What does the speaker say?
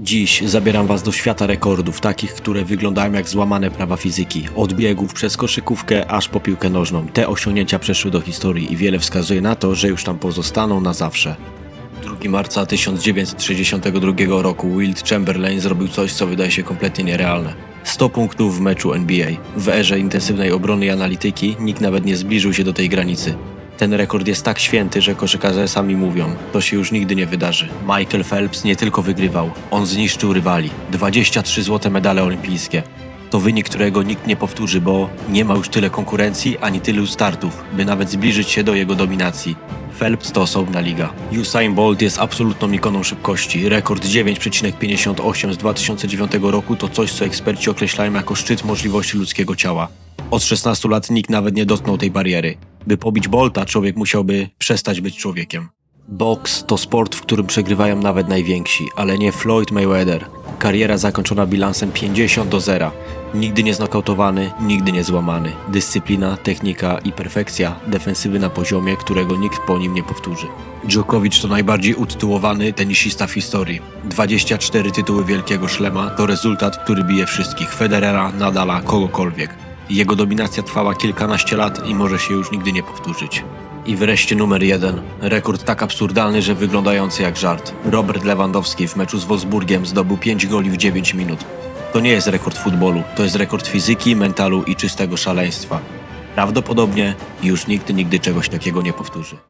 Dziś zabieram Was do świata rekordów, takich, które wyglądają jak złamane prawa fizyki. Od biegów przez koszykówkę aż po piłkę nożną. Te osiągnięcia przeszły do historii i wiele wskazuje na to, że już tam pozostaną na zawsze. 2 marca 1962 roku Wilt Chamberlain zrobił coś, co wydaje się kompletnie nierealne. 100 punktów w meczu NBA. W erze intensywnej obrony i analityki nikt nawet nie zbliżył się do tej granicy. Ten rekord jest tak święty, że koszykarze sami mówią, to się już nigdy nie wydarzy. Michael Phelps nie tylko wygrywał, on zniszczył rywali. 23 złote medale olimpijskie. To wynik, którego nikt nie powtórzy, bo nie ma już tyle konkurencji ani tylu startów, by nawet zbliżyć się do jego dominacji. Phelps to osobna liga. Usain Bolt jest absolutną ikoną szybkości. Rekord 9,58 z 2009 roku to coś, co eksperci określają jako szczyt możliwości ludzkiego ciała. Od 16 lat nikt nawet nie dotknął tej bariery. By pobić Bolta, człowiek musiałby przestać być człowiekiem. Boks to sport, w którym przegrywają nawet najwięksi, ale nie Floyd Mayweather. Kariera zakończona bilansem 50 do 0. Nigdy nie znokautowany, nigdy nie złamany. Dyscyplina, technika i perfekcja, defensywy na poziomie, którego nikt po nim nie powtórzy. Djokovic to najbardziej utytułowany tenisista w historii. 24 tytuły Wielkiego Szlema to rezultat, który bije wszystkich Federera, Nadala, kogokolwiek. Jego dominacja trwała kilkanaście lat i może się już nigdy nie powtórzyć. I wreszcie numer jeden. Rekord tak absurdalny, że wyglądający jak żart. Robert Lewandowski w meczu z Wolfsburgiem zdobył 5 goli w 9 minut. To nie jest rekord futbolu, to jest rekord fizyki, mentalu i czystego szaleństwa. Prawdopodobnie już nikt nigdy czegoś takiego nie powtórzy.